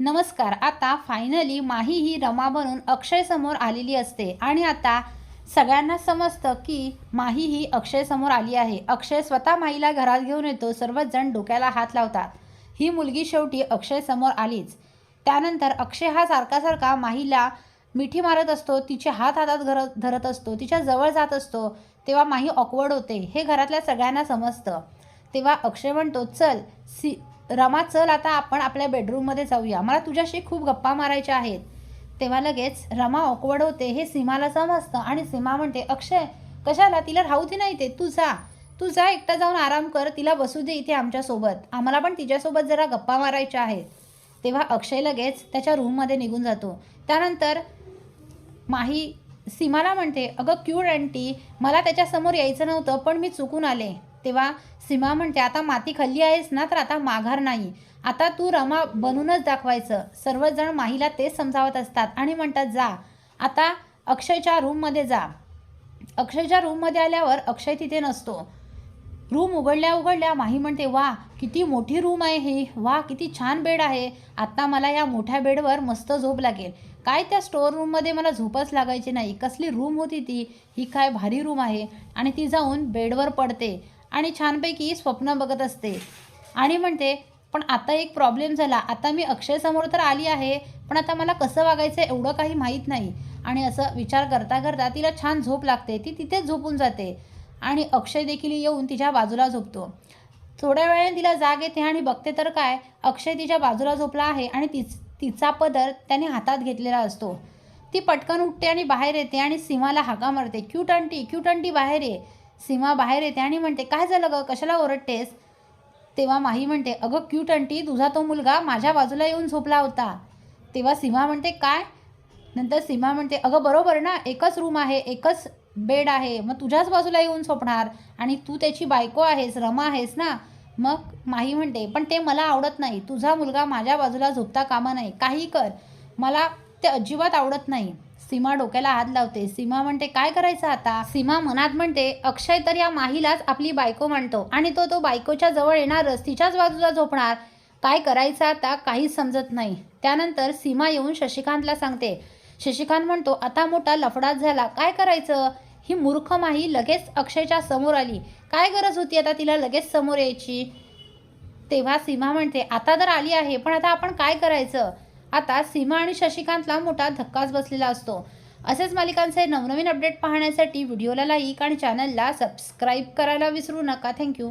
नमस्कार आता फायनली माही ही रमा बनून अक्षयसमोर आलेली असते. आणि आता सगळ्यांना समजतं की माही ही अक्षयसमोर आली आहे. अक्षय स्वतः माहीला घरात घेऊन येतो. सर्वच जण डोक्याला हात लावतात. ही मुलगी शेवटी अक्षयसमोर आलीच. त्यानंतर अक्षय हा सारखा सारखा माहीला मिठी मारत असतो. तिचे हात हातात घर धरत असतो. तिच्या जवळ जात असतो. तेव्हा माही ऑकवर्ड होते. हे घरातल्या सगळ्यांना समजतं. तेव्हा अक्षय म्हणतो चल सी रमा चल आता आपण आपल्या बेडरूममध्ये जाऊया. मला तुझ्याशी खूप गप्पा मारायच्या आहेत. तेव्हा लगेच रमा ऑकवर्ड होते. हे सीमाला समजतं आणि सीमा म्हणते अक्षय कशाला? तिला राहू दे नाही ते तू जा. तू जा एकटा जाऊन आराम कर. तिला बसू दे इथे आमच्यासोबत. आम्हाला पण तिच्यासोबत जरा गप्पा मारायच्या आहेत. तेव्हा अक्षय लगेच त्याच्या रूममध्ये निघून जातो. त्यानंतर माही सीमाला म्हणते अगं क्यूड अँटी मला त्याच्यासमोर यायचं नव्हतं पण मी चुकून आले. तेव्हा सीमा म्हणते आता माती खाल्ली आहेस ना तर आता माघार नाही. आता तू रमा बनूनच दाखवायचं. सर्वजण माहीला तेच समजावत असतात आणि म्हणतात जा. आता अक्षयच्या रूममध्ये जा. अक्षयच्या रूममध्ये आल्यावर अक्षय तिथे नसतो. रूम उघडल्या उघडल्या माही म्हणते वा किती मोठी रूम आहे ही. वा किती छान बेड आहे. आत्ता मला या मोठ्या बेडवर मस्त झोप लागेल. काय त्या स्टोअर रूममध्ये मला झोपच लागायची नाही. कसली रूम होती ती. ही काय भारी रूम आहे. आणि ती जाऊन बेडवर पडते. आणि छानपैकी स्वप्न बघत असते. आणि म्हणते पण आता एक प्रॉब्लेम झाला. आता मी अक्षयसमोर तर आली आहे पण आता मला कसं वागायचं एवढं काही माहीत नाही. आणि असं विचार करता करता तिला छान झोप लागते. ती तिथेच झोपून जाते. आणि अक्षय देखील येऊन तिच्या बाजूला झोपतो. थोड्या वेळाने तिला जाग येते आणि बघते तर काय अक्षय तिच्या बाजूला झोपला आहे आणि तिच तिचा पदर त्याने हातात घेतलेला असतो. ती पटकन उठते आणि बाहेर येते आणि सीमाला हाका मारते. क्यूट आंटी क्यूट आंटी बाहेर ये. सीमा बाहेर येते आणि म्हणते काय झालं गं? कशाला ओरडतेस? तेव्हा माही म्हणते अगं क्यूट अंटी तुझा तो मुलगा माझ्या बाजूला येऊन झोपला होता. तेव्हा सीमा म्हणते काय? नंतर सीमा म्हणते अगं बरोबर ना? एकच रूम आहे एकच बेड आहे. मग तुझ्याच बाजूला येऊन झोपणार आणि तू त्याची बायको आहेस रमा आहेस ना? मग माही म्हणते पण ते मला आवडत नाही. तुझा मुलगा माझ्या बाजूला झोपता कामा नाही काही कर. मला ते अजिबात आवडत नाही. सीमा डोक्याला हात लावते. सीमा म्हणते काय करायचं आता? सीमा मनात म्हणते अक्षय तर या माहीलाच आपली बायको म्हणतो आणि तो तो बायकोच्या जवळ येणारच तिच्याच बाजूला झोपणार. काय करायचं आता काहीच समजत नाही. त्यानंतर सीमा येऊन शशिकांतला सांगते शशिकांत म्हणतो आता मोठा लफडाच झाला. काय करायचं? ही मूर्ख माही लगेच अक्षयच्या समोर आली. काय गरज होती आता तिला लगेच समोर यायची? तेव्हा सीमा म्हणते आता तर आली आहे पण आता आपण काय करायचं? आता सीमा आणि शशिकांतला मोठा धक्काच बसलेला असतो. असेच मालिकांचे नवनवीन अपडेट पाहण्यासाठी व्हिडिओला लाईक आणि चॅनलला सबस्क्राईब करायला विसरू नका. थँक्यू